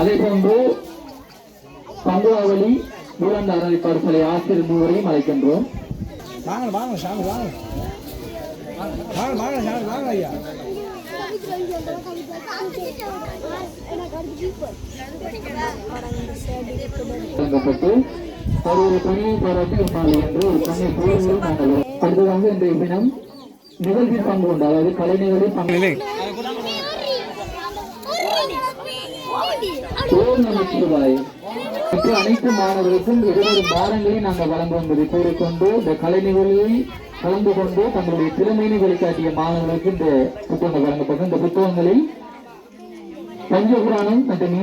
அதே போன்று பங்குவாவளி பூரந்த அறநிலைப்பாடுகளை ஆசிரியர் மூவரையும் அழைக்கின்றோம். வாங்க வாங்க சாமி வாங்க. வாங்க வாங்க சாமி வாங்க ஐயா. வழங்கப்பட்டு ஒரு ஒரு பணியை பாராட்டி உண்டாது என்று ஒரு பணி சூழலில் நாங்கள் அடுத்ததாக இன்றைய தினம் நிகழ்வில் பங்கு கொண்டு அதாவது கலை நிகழ்வில் பங்கு ஓம் நமச்சிவாய் மற்ற அனைத்து மாணவர்களுக்கும் இருவரு பாரங்களை நாங்கள் வழங்குவோம் என்பதை கூறிக்கொண்டு இந்த கலை நிகழ்வில் கலந்து கொண்டு தங்களுடைய திறமையினை வெளிக்காட்டிய மாணவர்களுக்கு இந்த புத்தகங்கள் வழங்கப்படும் இந்த புத்தகங்களில் பஞ்சபுராணம் மற்றும்